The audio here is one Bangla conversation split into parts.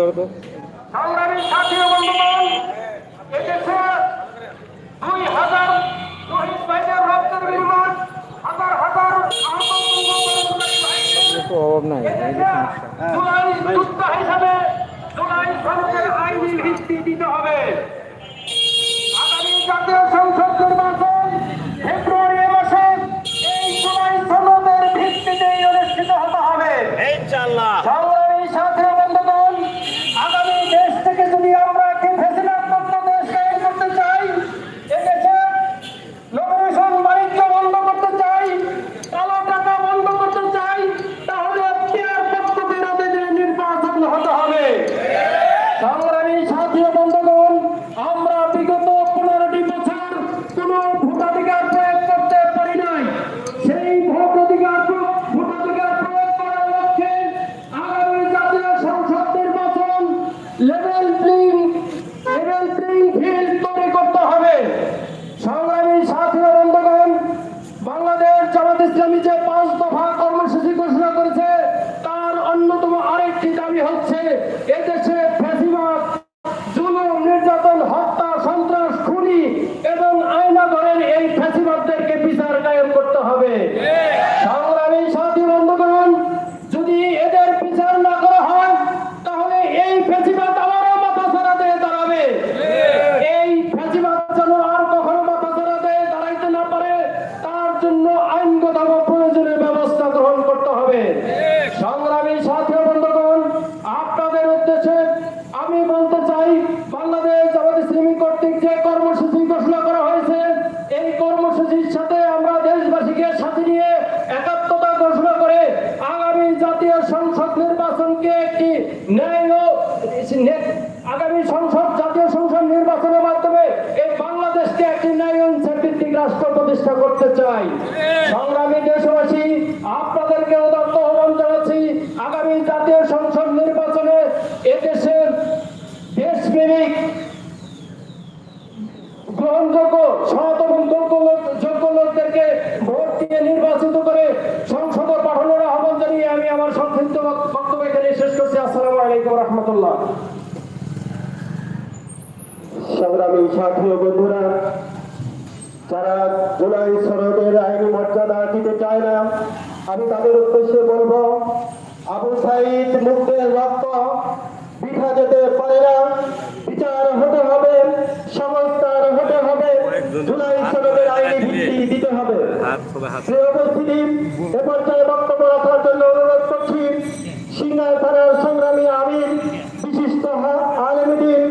ধরো তো সংগ্রামী সাথী ও বন্ধুগণ এদেশে দুই হাজার শহীদ ভাইদের রক্তের বিনিময় হাজার হাজার আহত মুক্তিযোদ্ধাদের ভাইদের একটু অভাব নাই এই যে সমস্যা। জুলাই হিসাবে জুলাই সনদের আইনি ভিত্তি দিতে হবে। আগামী জাতীয় সংসদ নির্বাচন ফেব্রুয়ারি মাসে এই জুলাই সনদের ভিত্তিতেই অনুষ্ঠিত হতে হবে সাথী ও বন্ধুগণ আগামী দেশ থেকে যদি আমরা একটি ফেসিলাত মুক্ত দেশ তৈরি করতে চাই এদেশে নবমিশন বাণিজ্য বন্ধ করতে চাই কালো টাকা বন্ধ করতে চাই তাহলে পেয়ার পদ্ধতির আদেশে নির্বাচন হতে হবে সংগ্রামী সাথী ও বন্ধুগণ আমরা বিগত পনেরোটি বছর কোন ভোটাধিকার প্রয়োগ করতে পারি নাই সেই ভোটাধিকার প্র- ভোটাধিকার প্রয়োগ করার লক্ষ্যে আগামী জাতীয় সংসদ নির্বাচন level playing level playing field তৈরি করতে হবে সংগ্রামী সাথী ও বন্ধুগণ বাংলাদেশ জামাত ইসলামী যে পাঁচ দফা কর্মসূচি ঘোষণা করেছে তার অন্যতম আরেকটি দাবি হচ্ছে এদেশে ফ্যাসিবাদ জুলুম নির্যাতন হত্যা সন্ত্রাস খুনি এবং আয়নাঘরের এই ফ্যাসিবাদদেরকে বিচার কায়েম করতে হবে সংগ্রামী সাথী বন্ধুগণ যদি এদের বিচার না করা হয় তাহলে এই ফ্যাসিবাদ আবারও মাথা ছাড়া দিয়ে দাঁড়াবে এই ফ্যাসিবাদ যেন আর কখনো মাথা ছাড়া দিয়ে দাঁড়াইতে না পারে তার জন্য আইনগত প্রয়োজনের ব্যবস্থা গ্রহণ করতে হবে সংগ্রামী সাথী ও বন্ধুগণ আপনাদের উদ্দেশ্যে আমি বলতে চাই বাংলাদেশ জামাত ইসলামী কর্তৃক যে কর্মসূচি ঘোষণা করা হয়েছে এই কর্মসূচির সাথে আমরা দেশবাসীকে সাথে নিয়ে একাত্মতা ঘোষণা করে আগামী জাতীয় সংসদ নির্বাচনকে একটি ন্যায় ও নে- আগামী সংসদ জাতীয় সংসদ নির্বাচনের মাধ্যমে এই বাংলাদেশকে একটি ন্যায় ও ভিত্তিক রাষ্ট্র প্রতিষ্ঠা করতে চাই সংগ্রামী দেশবাসী আপনাদেরকে উদাত্ত আহ্বান জানাচ্ছি আগামী জাতীয় সংসদ নির্বাচনে এদেশের দেশপ্রেমিক গ্রহণযোগ্য সৎ এবং যোগ্য লোক যোগ্য লোকদেরকে ভোট দিয়ে নির্বাচিত করে সংসদে পাঠানোর আহ্বান জানিয়ে আমি আমার সংক্ষিপ্ত বক্তব্য এখানে শেষ করছি। আসসালামু আলাইকুম রহমতুল্লাহ। সংগ্রামী সাথী বন্ধুরা যারা জুলাই সনদের আইনি মর্যাদা দিতে চায় না আমি তাদের উদ্দেশ্যে বলব আবু সাইদ মুক্তের রক্ত বিঠা যেতে পারে না। বিচার হতে হবে সংস্কার হতে হবে। জুলাই সনদের আইনি ভিত্তি দিতে হবে প্রিয় উপস্থিতি এ পর্যায়ে বক্তব্য রাখার জন্য অনুরোধ করছি সিঙ্গার থানার সংগ্রামী আমির বিশিষ্ট আলমদিন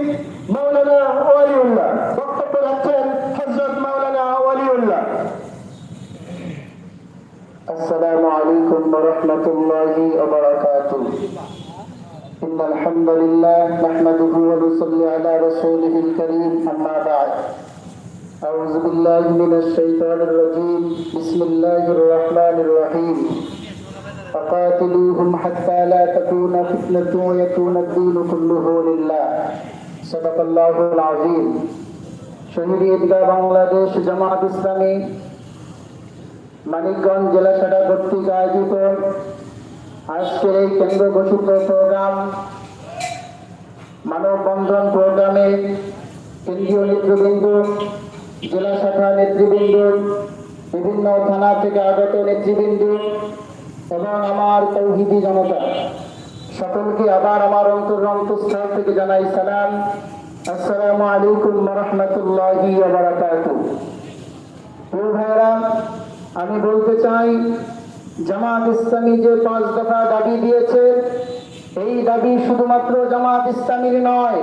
মাওলানা ওয়ালিউল্লাহ বক্তব্য রাখছেন হজরত মাওলানা ওয়ালিউল্লাহ السلام عليكم ورحمة الله وبركاته إن الحمد لله نحمده ونصلي على رسوله الكريم أما بعد أعوذ بالله من الشيطان الرجيم بسم الله الرحمن الرحيم فقاتلوهم حتى لا تكون فتنة ويكون الدين كله لله صدق الله العظيم শহীদ ঈদগাহ বাংলাদেশ জামাত ইসলামী মানিকগঞ্জ জেলা শাখা কর্তৃক আয়োজিত আজকের এই কেন্দ্র ঘোষিত প্রোগ্রাম মানববন্ধন প্রোগ্রামে কেন্দ্রীয় নেতৃবৃন্দ জেলা শাখা নেতৃবৃন্দ, বিভিন্ন থানা থেকে আগত নেতৃবৃন্দ এবং আমার তৌহিদি জনতা, সকলকে আবার আমার অন্তর অন্তঃস্থল থেকে জানাই সালাম। আসসালামু আলাইকুম রহমতুল্লাহি ভাইয়েরা, আমি বলতে চাই, জামাত ইসলামী যে পাঁচ দফা দাবি দিয়েছে, এই দাবি শুধুমাত্র জামাত ইসলামীর নয়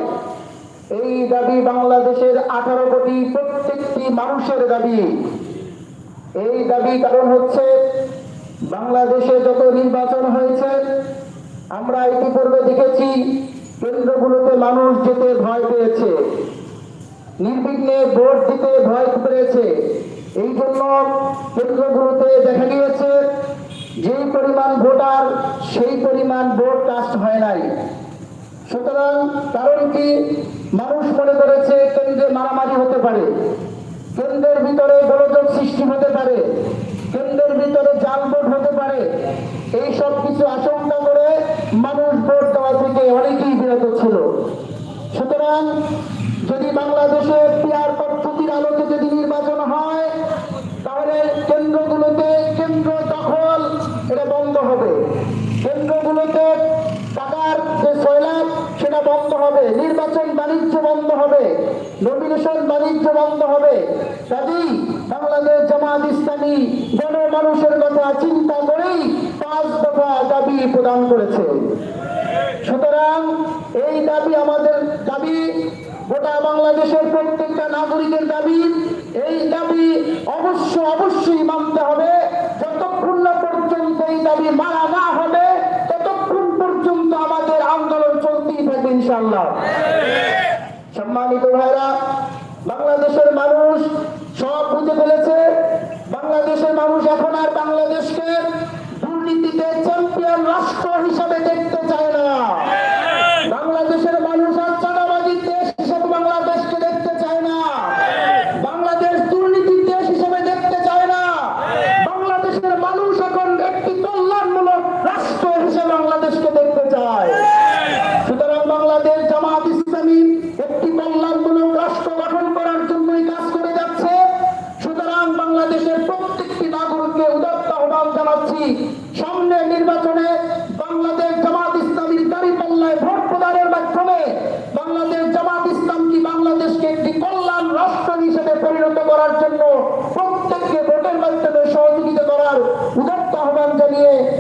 এই দাবি বাংলাদেশের আঠারো কোটি প্রত্যেকটি মানুষের দাবি। এই দাবি কারণ হচ্ছে, বাংলাদেশে যত নির্বাচন হয়েছে, আমরা ইতিপূর্বে দেখেছি, কেন্দ্রগুলোতে মানুষ যেতে ভয় পেয়েছে। নির্বিঘ্নে ভোট দিতে ভয় পেয়েছে। এই জন্য কেন্দ্রগুলোতে দেখা গিয়েছে, যেই পরিমাণ ভোটার, সেই পরিমাণ ভোট কাস্ট হয় নাই। সুতরাং কারণ কি? মানুষ মনে করেছে কেন্দ্রে মারামারি হতে পারে। কেন্দ্রের ভিতরে গোলযোগ সৃষ্টি হতে পারে। কেন্দ্রের ভিতরে জাল ভোট হতে পারে। এই সব কিছু আশঙ্কা করে মানুষ ভোট দেওয়া থেকে অনেকেই বিরত ছিল। সুতরাং যদি বাংলাদেশে পিয়ার পদ্ধতির আলোকে যদি নির্বাচন হয় তাহলে কেন্দ্রগুলোতে কেন্দ্র দখল এটা বন্ধ হবে কেন্দ্রগুলোতে টাকার যে সৈলাভ সেটা বন্ধ হবে নির্বাচন বাণিজ্য বন্ধ হবে নমিনেশন বাণিজ্য বন্ধ হবে। কাজেই বাংলাদেশ জামাত ইসলামী জনমানুষের কথা চিন্তা করেই পাঁচ দফা দাবি প্রদান করেছে। সুতরাং এই দাবি আমাদের দাবি, গোটা বাংলাদেশের প্রত্যেকটা নাগরিকের দাবি। এই দাবি অবশ্য অবশ্যই মানতে হবে। যতক্ষণ না পর্যন্ত এই দাবি মানা না হবে, ততক্ষণ পর্যন্ত আমাদের আন্দোলন চলতেই থাকবে ইনশাল্লাহ সম্মানিত ভাইরা বাংলাদেশের মানুষ সব বুঝে ফেলেছে বাংলাদেশের মানুষ এখন আর বাংলাদেশকে দুর্নীতিতে চ্যাম্পিয়ন রাষ্ট্র হিসাবে দেখতে চায় না বাংলাদেশের মানুষ আর চাঁদাবাজির দেশ হিসেবে বাংলাদেশকে দেখতে চায় না বাংলাদেশ দুর্নীতির দেশ হিসেবে দেখতে চায় না বাংলাদেশের মানুষ এখন একটি কল্যাণমূলক রাষ্ট্র হিসেবে বাংলাদেশকে দেখতে চায় সুতরাং বাংলাদেশ জামাত ইসলামী একটি কল্যাণমূলক রাষ্ট্র গঠন করার জন্যই কাজ করে যাচ্ছে সুতরাং বাংলাদেশের প্রত্যেকটি নাগরিককে উদাত্ত আহ্বান জানাচ্ছি সামনে নির্বাচনে বাংলাদেশ জামাত ইসলামীর দাঁড়ি পাল্লায় ভোট প্রদানের মাধ্যমে বাংলাদেশ জামাত ইসলাম কি বাংলাদেশকে একটি কল্যাণ রাষ্ট্র হিসেবে পরিণত করার জন্য প্রত্যেককে ভোটের মাধ্যমে সহযোগিতা করার উদাত্ত আহ্বান জানিয়ে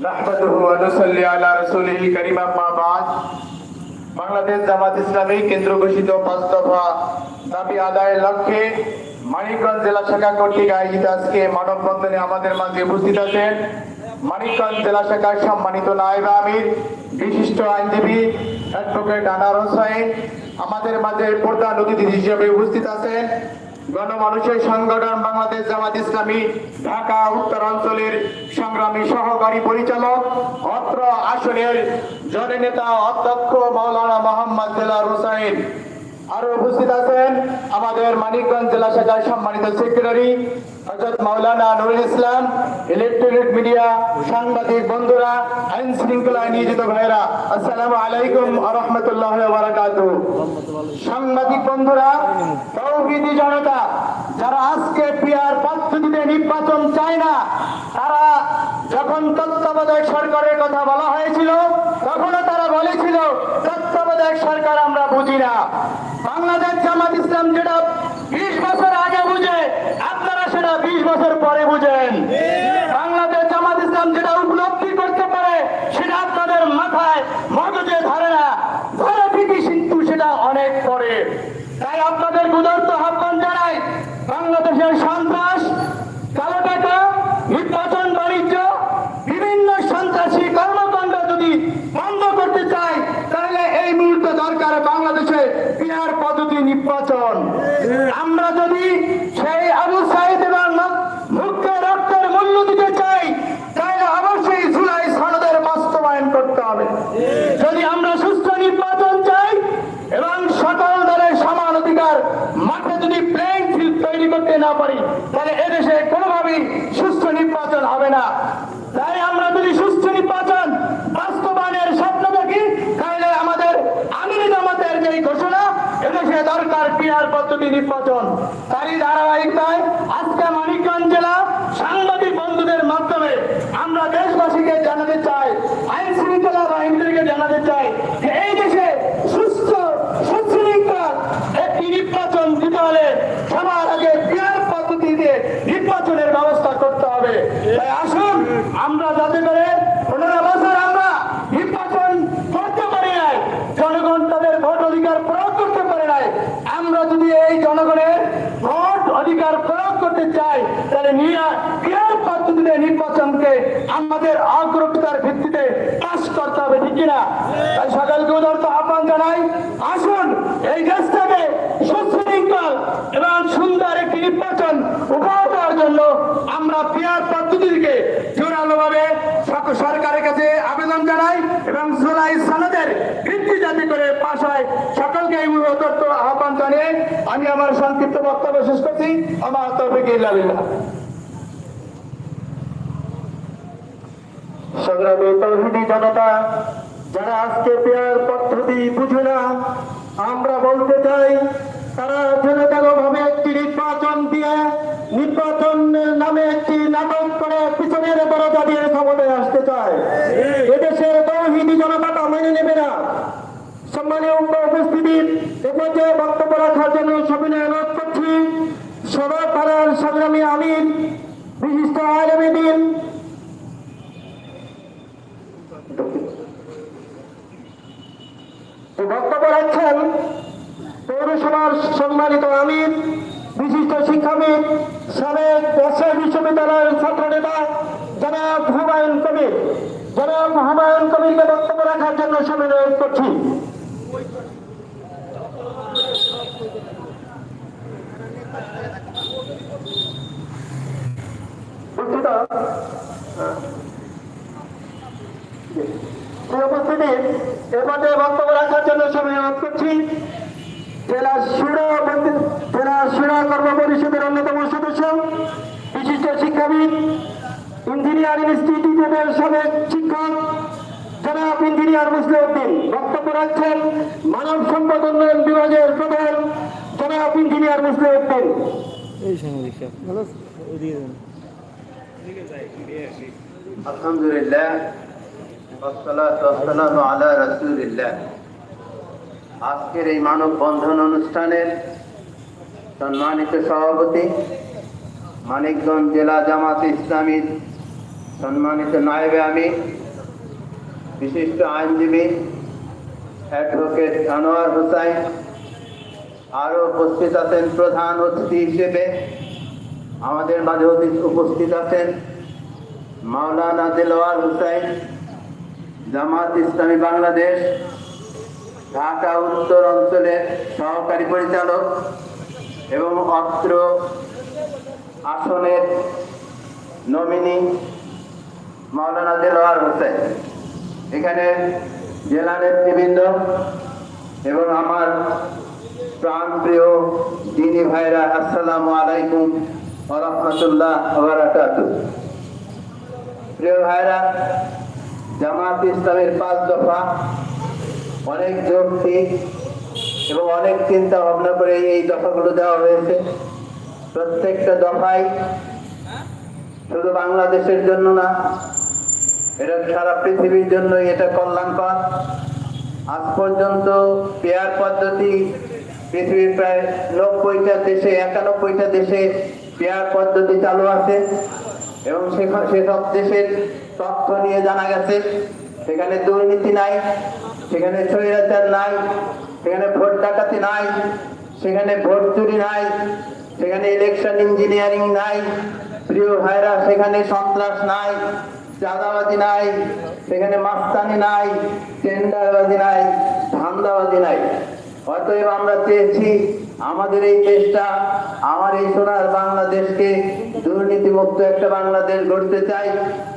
نحمده ونصلي على رسوله الكريم اما بعد বাংলাদেশ জামাত ইসলামী কেন্দ্র ঘোষিত পাঁচ দফা দাবি আদায়ের লক্ষ্যে মানিকগঞ্জ জেলা শাখা কর্তৃক আয়োজিত আজকে মানববন্ধনে আমাদের মাঝে উপস্থিত আছেন মানিকগঞ্জ জেলা শাখার সম্মানিত নায়েব আমির বিশিষ্ট আইনজীবী অ্যাডভোকেট আনার হোসাইন আমাদের মাঝে প্রধান অতিথি হিসেবে উপস্থিত আছেন গণমানুষের সংগঠন বাংলাদেশ জামাত ইসলামী, ঢাকা উত্তরাঞ্চলের সংগ্রামী সহকারী পরিচালক, অত্র আসনের জননেতা অধ্যক্ষ মৌলানা মোহাম্মদ জেলার হুসাইন। আরও উপস্থিত আছেন আমাদের মানিকগঞ্জ জেলা শাখার সম্মানিত সেক্রেটারি হজরত মাওলানা নুরুল ইসলাম মিডিয়া, সাংবাদিক বন্ধুরা, আইন নিয়োজিত ভাইরা আসসালামু আলাইকুম সাংবাদিক বন্ধুরা জনতা, যারা আজকে পিয়ার পদ্ধতিতে নির্বাচন চায় না, তারা যখন তত্ত্বাবধায়ক সরকারের কথা বলা হয়েছিল, তখনও তারা বলেছিল, তত্ত্বাবধায়ক সরকার আমরা বুঝি না। বাংলাদেশ জামাত ইসলাম যেটা বিশ বছর সেটা বিশ বছর পরে বুঝেন বাংলাদেশ জামাত ইসলাম যেটা উপলব্ধি করতে পারে সেটা আপনাদের মাথায় মগজে ধরে না ধরে ঠিকই কিন্তু সেটা অনেক পরে তাই আপনাদের গুদার্ত আহ্বান জানাই বাংলাদেশের সন্ত্রাস কালো টাকা নির্বাচন বাণিজ্য বিভিন্ন সন্ত্রাসী কর্মকাণ্ড যদি বন্ধ করতে চাই তাহলে এই মুহূর্তে দরকার বাংলাদেশে পিয়ার পদ্ধতি নির্বাচন আমরা যদি সেই আবু সাইদ এবং মুক্ত রক্তের মূল্য দিতে চাই তাহলে অবশ্যই জুলাই সনদের বাস্তবায়ন করতে হবে যদি আমরা সুস্থ নির্বাচন চাই এবং সকল দলের সমান অধিকার মাঠে যদি প্লেইং ফিল্ড তৈরি করতে না পারি, তাহলে এদেশে কোনোভাবেই সুস্থ নির্বাচন হবে না। তাই আমরা যদি সুস্থ নির্বাচন বাস্তবায়নের স্বপ্ন দেখি, তাহলে আমাদের আমির জামাতের যে ঘোষণা, এদেশে দরকার পিয়ার পদ্ধতি নির্বাচন। তারই ধারাবাহিকতায় আজকে মানিকগঞ্জ জেলা সাংবাদিক বন্ধুদের মাধ্যমে আমরা দেশবাসীকে জানাতে চাই আইন শৃঙ্খলা বাহিনীদেরকে জানাতে চাই যে এই দেশে সুস্থ সুশৃঙ্খল একটি নির্বাচন দিতে হলে সবার আগে পিয়ার পদ্ধতিতে নির্বাচনের ব্যবস্থা করতে হবে তাই আসুন আমরা যাতে করে পনেরো বছর আমরা নির্বাচন করতে পারি নাই জনগণ তাদের ভোট অধিকার প্রয়োগ করতে পারে নাই আমরা যদি এই জনগণের ভোট অধিকার প্রয়োগ করতে করতে চাই, তাহলে কেয়ার পদ্ধতিতে নির্বাচনকে আমাদের আগ্রহতার ভিত্তিতে পাস করতে হবে, ঠিক কিনা? তাই ধর তো আহ্বান জানাই। আসুন, এই দেশটাকে সুশৃঙ্খল এবং সুন্দর একটি নির্বাচন উপহার দেওয়ার জন্য আমরা পিয়ার পদ্ধতিকে জোরালোভাবে সক- সরকারের কাছে আবেদন জানাই এবং জুলাই সনদের ভিত্তি যাতে করে পাশ হয় সকলকে এই উদারত আহ্বান জানিয়ে আমি আমার সংক্ষিপ্ত বক্তব্য শেষ করছি। আমার জনতা না, আমরা বলতে চাই, তারা ভাবে একটি নির্বাচন দিয়ে নির্বাচন নামে একটি নাটক করে আসতে এদেশের তৌহিদি জনতাটা মেনে নেবে না। সম্মানীয় উপস্থিতি এ পর্যায়ে বক্তব্য রাখার জন্য সবিনয় অনুরোধ করছি। সদর থানার সংগ্রামী আমির, বিশিষ্ট আলমী দিন বক্তব্য রাখছেন পৌরসভার সম্মানিত আমির, বিশিষ্ট শিক্ষাবিদ, সাবেক রাজশাহী বিশ্ববিদ্যালয়ের ছাত্র নেতা জনাব হুমায়ুন কবির। জনাব হুমায়ুন কবিরকে বক্তব্য রাখার জন্য সবাই অনুরোধ করছি। সেই উপস্থিতি এরপরে বক্তব্য রাখার জন্য সবাই অনুরোধ করছি। জেলা সুরা জেলা সুরা কর্ম পরিষদের অন্যতম সদস্য, বিশিষ্ট শিক্ষাবিদ, ইঞ্জিনিয়ার ইনস্টিটিউটের সাবেক শিক্ষক, জনাব ইঞ্জিনিয়ার মুসলিউদ্দিন। বক্তব্য রাখছেন মানব সম্পদ উন্নয়ন বিভাগের প্রধান জনাব ইঞ্জিনিয়ার মুসলিউদ্দিন। এই সাহেব ভালো ওদিকে যান। আজকের এই মানব বন্ধন অনুষ্ঠানের সম্মানিত সভাপতি, মানিকগঞ্জ জেলা জামাত ইসলামীর সম্মানিত নায়েবে আমি বিশিষ্ট আইনজীবী অ্যাডভোকেট আনোয়ার হোসাইন, আরও উপস্থিত আছেন প্রধান অতিথি হিসেবে। আমাদের মাঝে উপস্থিত আছেন মাওলানা দেলোয়ার হুসাইন, জামাত ইসলামী বাংলাদেশ, ঢাকা উত্তর অঞ্চলের সহকারী পরিচালক এবং অত্র আসনের নমিনি মাওলানা দিলওয়ার হোসেন এখানে জেলা নেতৃবৃন্দ এবং আমার প্রাণপ্রিয় দিনী ভাইরা, আসসালামু আলাইকুম। প্রিয় পাঁচ দফা, অনেক এবং অনেক চিন্তা ভাবনা করে এই দফাগুলো দেওয়া হয়েছে। প্রত্যেকটা শুধু বাংলাদেশের জন্য না, এটা সারা পৃথিবীর জন্যই এটা কল্যাণকর। আজ পর্যন্ত পেয়ার পদ্ধতি পৃথিবীর প্রায় নব্বইটা দেশে, একানব্বইটা দেশে পেয়ার পদ্ধতি চালু আছে এবং সেসব দেশের তথ্য নিয়ে জানা গেছে। সেখানে দুর্নীতি নাই, সেখানে স্বৈরাচার নাই, সেখানে ভোট ডাকাতি নাই, সেখানে ভোট চুরি নাই, সেখানে ইলেকশন ইঞ্জিনিয়ারিং নাই, প্রিয় ভাইরা, সেখানে সন্ত্রাস নাই, চাঁদাবাজি নাই, সেখানে মাস্তানি নাই, টেন্ডারবাজি নাই, ধান্দাবাজি নাই। অতএব আমরা চেয়েছি আমাদের এই দেশটা, আমার এই সোনার বাংলাদেশকে দুর্নীতিমুক্ত একটা বাংলাদেশ গড়তে চাই,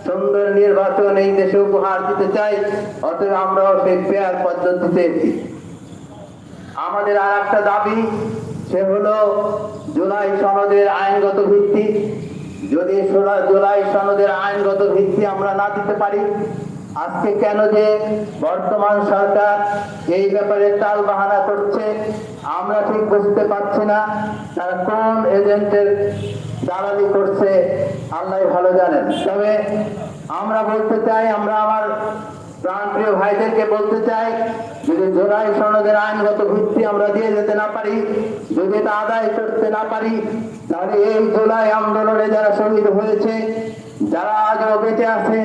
সুন্দর নির্বাচন এই দেশে উপহার দিতে চাই, অতএব আমরাও সেই পেয়ার পদ্ধতি চেয়েছি আমাদের আর একটা দাবি, সে হলো জুলাই সনদের আইনগত ভিত্তি। যদি জুলাই সনদের আইনগত ভিত্তি আমরা না দিতে পারি, আজকে কেন যে বর্তমান সরকার এই ব্যাপারে তাল বাহানা করছে আমরা ঠিক বুঝতে পারছি না, তারা কোন এজেন্টের দালালি করছে, আল্লাহ ভালো জানেন। তবে আমরা বলতে চাই, আমরা আমার প্রাণপ্রিয় ভাইদেরকে বলতে চাই, যদি জোড়াই সনদের আইনগত ভিত্তি আমরা দিয়ে যেতে না পারি, যদি এটা আদায় করতে না পারি, তাহলে এই জুলাই আন্দোলনে যারা শহীদ হয়েছে, যারা আজও বেঁচে আছে,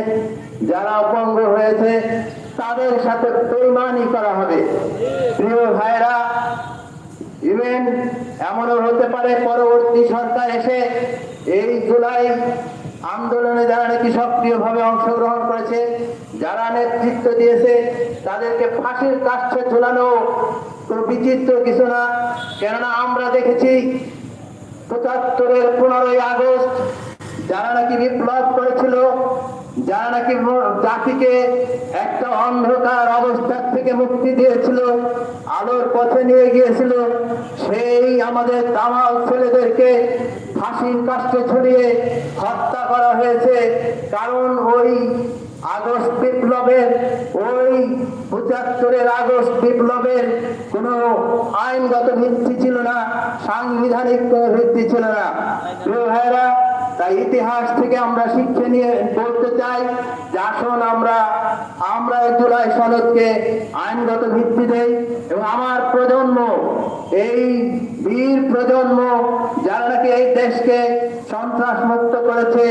যারা অপঙ্গ হয়েছে, তাদের সাথে বেইমানি করা হবে। প্রিয় ভাইরা এমনও হতে পারে পরবর্তী সরকার এসে এই জুলাই আন্দোলনে যারা নাকি সক্রিয়ভাবে অংশগ্রহণ করেছে, যারা নেতৃত্ব দিয়েছে, তাদেরকে ফাঁসির কাছে ঝোলানো কোনো বিচিত্র কিছু না। কেননা আমরা দেখেছি পঁচাত্তরের পনেরোই আগস্ট যারা নাকি বিপ্লব করেছিল যারা নাকি জাতিকে একটা অন্ধকার অবস্থার থেকে মুক্তি দিয়েছিল, আলোর পথে নিয়ে গিয়েছিল, সেই আমাদের দামাল ছেলেদেরকে ফাঁসির কাষ্টে ছড়িয়ে হত্যা করা হয়েছে। কারণ ওই আগস্ট বিপ্লবের, ওই পঁচাত্তরের আগস্ট বিপ্লবের কোনো আইনগত ভিত্তি ছিল না, সাংবিধানিক কোনো ভিত্তি ছিল না। তাই ইতিহাস থেকে আমরা শিক্ষা নিয়ে বলতে চাই, যে আসুন আমরা আমরা এই জুলাই সনদকে আইনগত ভিত্তি দেই এবং আমার প্রজন্ম, এই বীর প্রজন্ম, যারা নাকি এই দেশকে সন্ত্রাস মুক্ত করেছে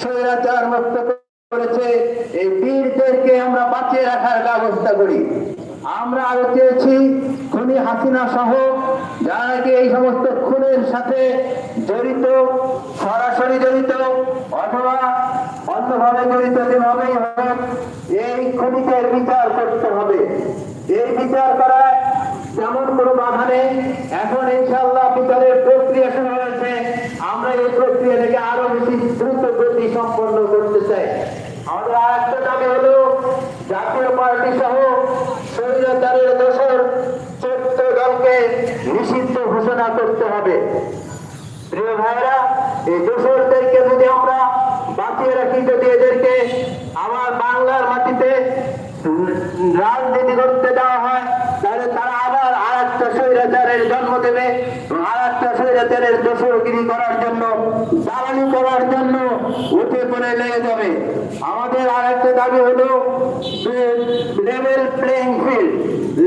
স্বৈরাচার মুক্ত করেছে, এই বীরদেরকে আমরা বাঁচিয়ে রাখার ব্যবস্থা করি। আমরা আরও চেয়েছি, খুনি হাসিনা সহ যারা নাকি এই সমস্ত খুনের সাথে জড়িত, সরাসরি জড়িত অথবা অন্যভাবে জড়িত যেভাবেই হোক, এই খুনিদের বিচার করতে হবে। এই বিচার করায় তেমন কোনো বাধা নেই। এখন ইনশাল্লাহ বিচারের প্রক্রিয়া শুরু হয়েছে। আমরা এই প্রক্রিয়া থেকে আরও বেশি দ্রুত গতি সম্পন্ন করতে চাই আমাদের আর একটা দাবি হলো জাতীয় পার্টি সহ স্বৈরাচারের দোষর চোদ্দ দলকে নিষিদ্ধ ঘোষণা করতে হবে প্রিয় ভাইরা এই দোষরদেরকে যদি আমরা বাঁচিয়ে রাখি, যদি এদেরকে আমার বাংলার মাটিতে রাজনীতি করতে দেওয়া হয়, তাহলে তারা আবার আর একটা স্বৈরাচারের জন্ম দেবে আর একটা স্বৈরাচারের দোষরগিরি করার জন্য জ্বালানি করার জন্য উঠে পড়ে লেগে যাবে। আমাদের আর একটা দাবি হলো level playing field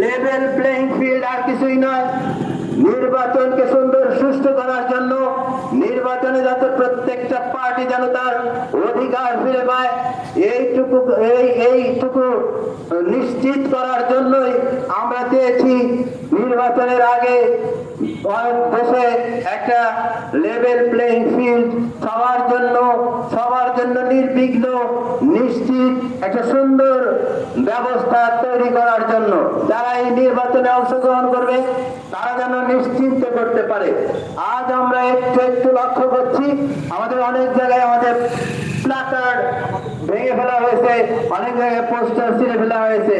level playing field আর কিছুই নয়। নির্বাচনকে সুন্দর সুস্থ করার জন্য প্রত্যেকটা পার্টি যেন তার অধিকার ফিরে পায়, এইটুকু, এই, এইটুকু নিশ্চিত করার জন্যই আমরা চেয়েছি নির্বাচনের আগে দেশে একটা লেভেল প্লেইং ফিল্ড সবার জন্য সবার জন্য নির্বিঘ্ন, নিশ্চিত একটা সুন্দর ব্যবস্থা তৈরি করার জন্য। যারা এই নির্বাচনে অংশগ্রহণ করবে, তারা যেন নিশ্চিন্ত করতে পারে। আজ আমরা একটু একটু লক্ষ্য করছি, আমাদের অনেক জায়গায় আমাদের প্লাকার্ড ভেঙে ফেলা হয়েছে, অনেক জায়গায় পোস্টার ছিঁড়ে ফেলা হয়েছে।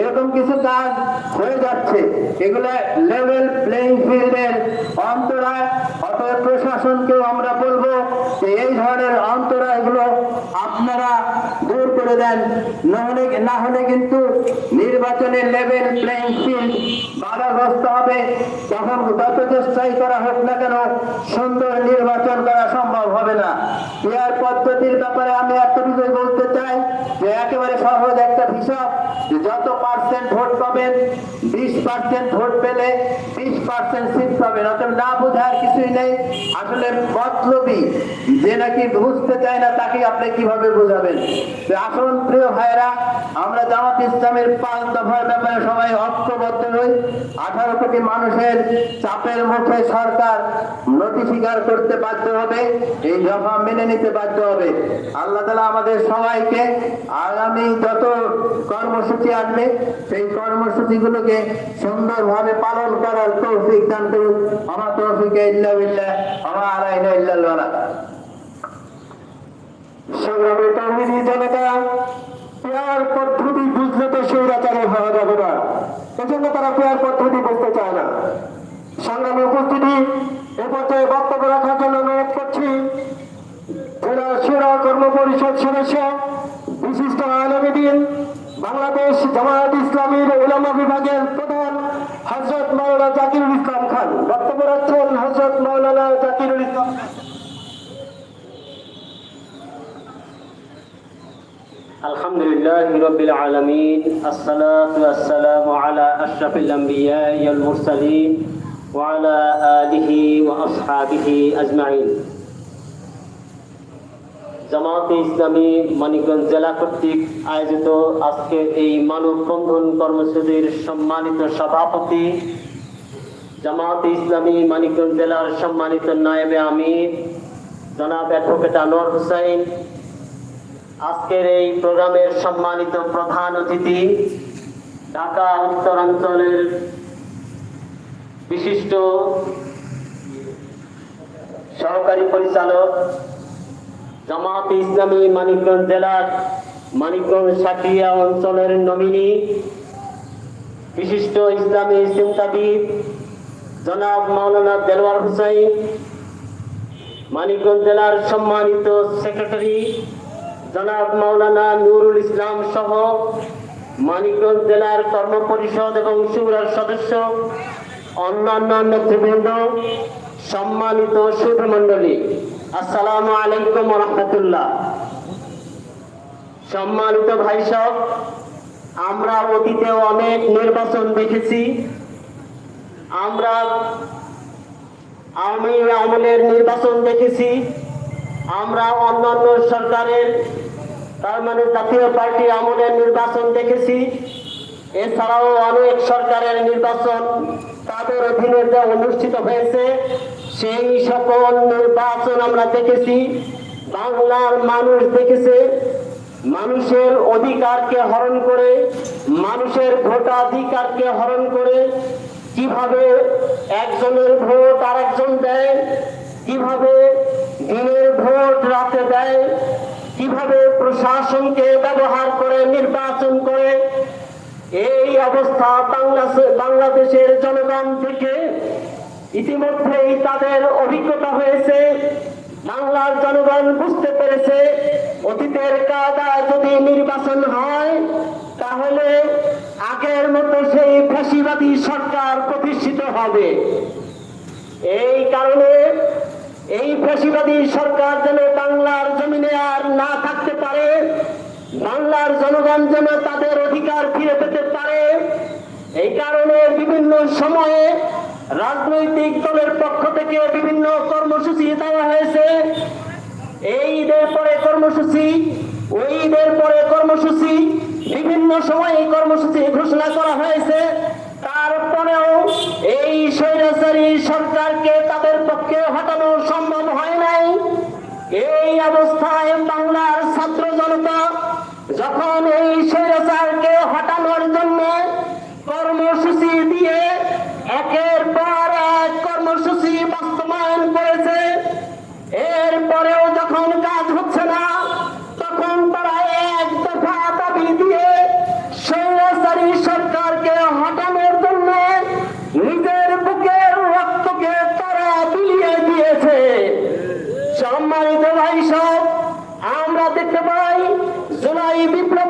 এরকম কিছু কাজ হয়ে যাচ্ছে। এগুলো লেভেল প্লেইং ফিল্ডের অন্তরায়, অতএব প্রশাসনকেও আমরা বলব যে এই ধরনের অন্তরায়গুলো আপনারা করে দেন। না হলে না হলে কিন্তু নির্বাচনের লেভেল প্লেইং ফিল্ড বাধাগ্রস্ত হবে। তখন যত চেষ্টাই করা হোক না কেন সুন্দর নির্বাচন করা সম্ভব হবে না। পেয়ার পদ্ধতির ব্যাপারে আমি একটা বিষয় বলতে চাই যে একেবারে সহজ একটা হিসাব যে যত পার্সেন্ট ভোট পাবেন, বিশ পার্সেন্ট ভোট পেলে বিশ পার্সেন্ট সিট পাবেন। অতএব না বোঝার কিছুই নেই। আসলে মতলবী যে নাকি বুঝতে চায় না তাকে আপনি কীভাবে বোঝাবেন? আসুন প্রিয় ভাইরা আমরা জামাত ইসলামের পাঁচ দফার ব্যাপারে সবাই ঐক্যবদ্ধ হই। আঠারো কোটি মানুষের চাপের মুখে সরকার নথি স্বীকার করতে বাধ্য হবে, এই দফা মেনে নিতে বাধ্য হবে। আল্লাহ তালা আমাদের সবাইকে আগামী যত কর্মসূচি আসবে, সেই কর্মসূচিগুলোকে সুন্দরভাবে পালন করার তৌফিক দান করুন। আমার তৌফিকে ইল্লা আমার আলাইনা ওয়ালা সংগ্রামী তরমিনী জনতা পেয়ার পদ্ধতি বুঝলে তো সৌরাচারে হওয়া যাবে না। এজন্য তারা পেয়ার পদ্ধতি বুঝতে চায় না। সংগ্রামে উপস্থিতি, এ পর্যায়ে বক্তব্য রাখার জন্য অনুরোধ করছি। জেলা সেরা কর্ম পরিষদ সদস্য, বিশিষ্ট আলমীদিন বাংলাদেশ জামায়াত ইসলামীর উলামা বিভাগের প্রধান হজরত মাওলানা জাকিরুল ইসলাম খান। বক্তব্য রাখছেন হজরত মাওলানা জাকিরুল ইসলাম খান। الحمد لله رب العالمين الصلاة والسلام على أشرف الأنبياء والمرسلين وعلى آله وأصحابه أجمعين জামাতে ইসলামী মানিকগঞ্জ জেলা কর্তৃক আয়োজিত আজকে এই মানববন্ধন কর্মসূচির সম্মানিত সভাপতি জামাতে ইসলামী মানিকগঞ্জ জেলার সম্মানিত নায়েবে আমির জনাব অ্যাডভোকেট আনোয়ার হুসাইন আজকের এই প্রোগ্রামের সম্মানিত প্রধান অতিথি ঢাকা উত্তরাঞ্চলের বিশিষ্ট সহকারী পরিচালক জামাত ইসলামী মানিকগঞ্জ জেলার মানিকগঞ্জ সাকিয়া অঞ্চলের নমিনি, বিশিষ্ট ইসলামী চিন্তাবিদ জনাব মাওলানা দেলওয়ার হুসাইন মানিকগঞ্জ জেলার সম্মানিত সেক্রেটারি জনাব মাওলানা নুরুল ইসলাম সহ মানিকগঞ্জ জেলার কর্ম পরিষদ এবং সুরার সদস্য, অন্যান্য নেতৃবৃন্দ, সম্মানিত সুধমণ্ডলী, আসসালামু আলাইকুম রহমতুল্লাহ সম্মানিত ভাই সব আমরা অতীতে অনেক নির্বাচন দেখেছি। আমরা আমি আমলের নির্বাচন দেখেছি। আমরা অন্যান্য সরকারের তার মানে জাতীয় পার্টি আমলের নির্বাচন দেখেছি। এছাড়াও অনেক সরকারের নির্বাচন তাদের অধীনে যে অনুষ্ঠিত হয়েছে, সেই সকল নির্বাচন আমরা দেখেছি। বাংলার মানুষ দেখেছে, মানুষের অধিকারকে হরণ করে, মানুষের ভোটাধিকারকে হরণ করে কীভাবে একজনের ভোট আরেকজন দেয়, কীভাবে দিনের ভোট রাতে দেয় কীভাবে প্রশাসনকে ব্যবহার করে নির্বাচন করে? এই অবস্থা বাংলাদেশ বাংলাদেশের জনগণ থেকে ইতিমধ্যেই তাদের অভিজ্ঞতা হয়েছে। বাংলার জনগণ বুঝতে পেরেছে, অতীতের কায়দায় যদি নির্বাচন হয়, তাহলে আগের মতো সেই ফ্যাসিবাদী সরকার প্রতিষ্ঠিত হবে। এই কারণে এই ফ্যাসিবাদী সরকার যেন বাংলার জমিনে আর না থাকতে পারে, বাংলার জনগণ যেন তাদের অধিকার ফিরে পেতে পারে, এই কারণে বিভিন্ন সময়ে রাজনৈতিক দলের পক্ষ থেকে বিভিন্ন কর্মসূচি দেওয়া হয়েছে। এই ঈদের পরে কর্মসূচি, ওই ঈদের পরে কর্মসূচি, বিভিন্ন সময়ে কর্মসূচি ঘোষণা করা হয়েছে। তারপরেও এই স্বৈরাচারী সরকারকে তাদের পক্ষে হটানো সম্ভব হয় নাই। এই অবস্থায় বাংলার ছাত্র জনতা যখন এই স্বৈরাচারকে হটানোর জন্য কর্মসূচি দিয়ে একের পর এক কর্মসূচি বাস্তবায়ন করেছে, এরপরেও যখন কাজ হচ্ছে না, তখন তারা এক দফা দাবি দিয়ে স্বৈরাচারী সরকারকে জন্য নিজের বুকের রক্তকে তারা বিলিয়ে দিয়েছে। সম্মানিত ভাই সব আমরা দেখতে পাই জুলাই বিপ্লবে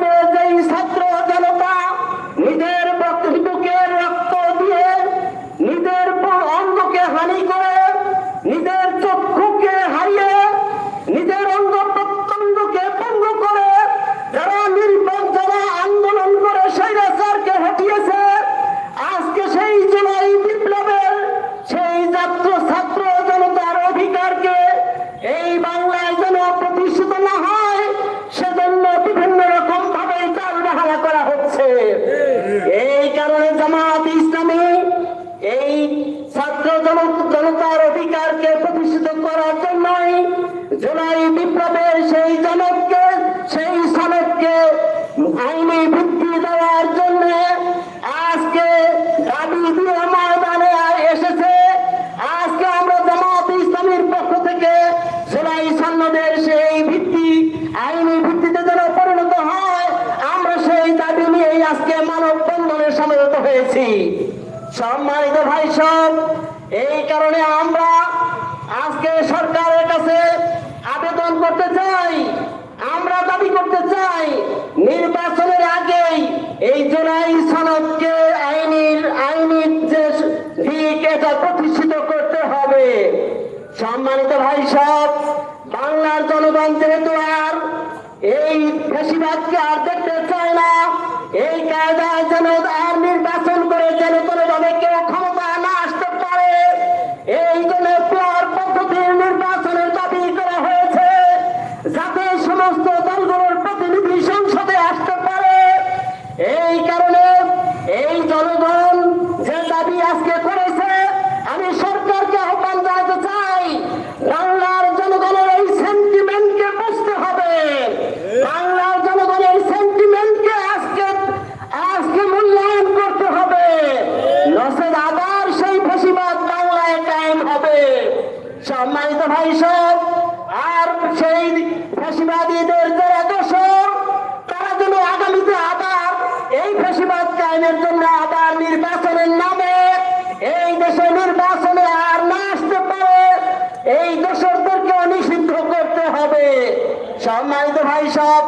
সম্মানিত ভাই সব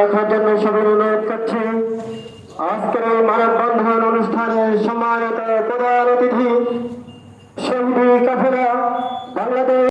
রাখার জন্য সবাই অনুরোধ করছি। আজকের এই মারাত্মক